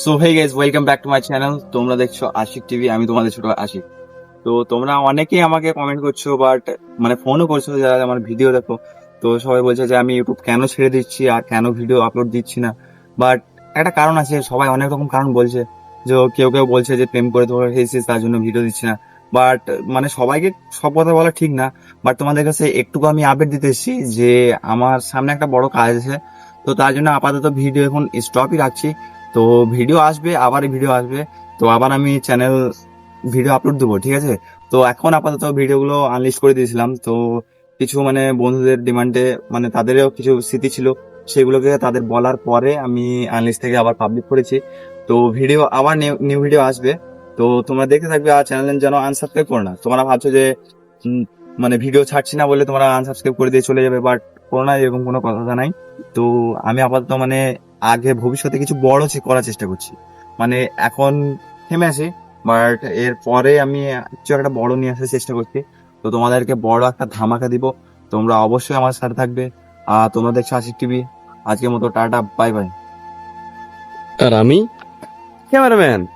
So hey guys welcome back to my channel তোমরা দেখছ Ashiq TV আমি তোমাদের ছোট আশিক তো তোমরা অনেকেই আমাকে কমেন্ট করছ বাট মানে ফোনও করছ যারা আমার ভিডিও দেখো। তো সবাই বলছে যে, আমি ইউটিউব কেন ছেড়ে দিচ্ছি আর কেন ভিডিও আপলোড দিচ্ছি না? বাট একটা কারণ আছে, সবাই অনেক রকম কারণ বলছে। যে কেউ কেউ বলছে যে, প্রেম করে তোমার হয়েছিস তার জন্য ভিডিও দিচ্ছি না। বাট মানে সবাইকে সব কথা বলা ঠিক না। বাট তোমাদের কাছে একটুকু আমি আপডেট দিতে এসেছি যে, আমার সামনে একটা বড় কাজ আছে। তো তার জন্য আপাতত ভিডিও এখন স্টপই রাখছি। তো ভিডিও আসবে, আবার ভিডিও আসবে। তো আবার আমি চ্যানেল ভিডিও আপলোড দেবো, ঠিক আছে? তো এখন আপাতত ভিডিওগুলো আনলিস্ট করে দিয়েছিলাম। তো কিছু মানে বন্ধুদের ডিমান্ডে মানে তাদেরও কিছু স্মৃতি ছিল, সেগুলোকে তাদের বলার পরে আমি আনলিস্ট থেকে আবার পাবলিক করেছি। তো ভিডিও আবার নিউ ভিডিও আসবে। তো তোমরা দেখতে থাকবে, আর চ্যানেল যেন আনসাবস্ক্রাইব করো না। তোমরা ভাবছ যে মানে ভিডিও ছাড়ছি না বলে তোমরা আনসাবস্ক্রাইব করে দিয়ে চলে যাবে বাট করো না, এরকম কোনো কথা নাই। তো আমি আপাতত মানে আগে ভবিষ্যতে কিছু বড় করার চেষ্টা করছি। মানে এখন থেমে আছি বাট এর পরে আমি কিছু একটা বড় নিয়ে আসার চেষ্টা করছি। তো তোমাদেরকে বড় একটা ধামাকা দিব। তোমরা অবশ্যই আমার সাথে থাকবে। আর তোমরা দেখছ আশিক টিভি। আজকের মতো টাটা বাই বাই আর আমি? ক্যামেরাম্যান।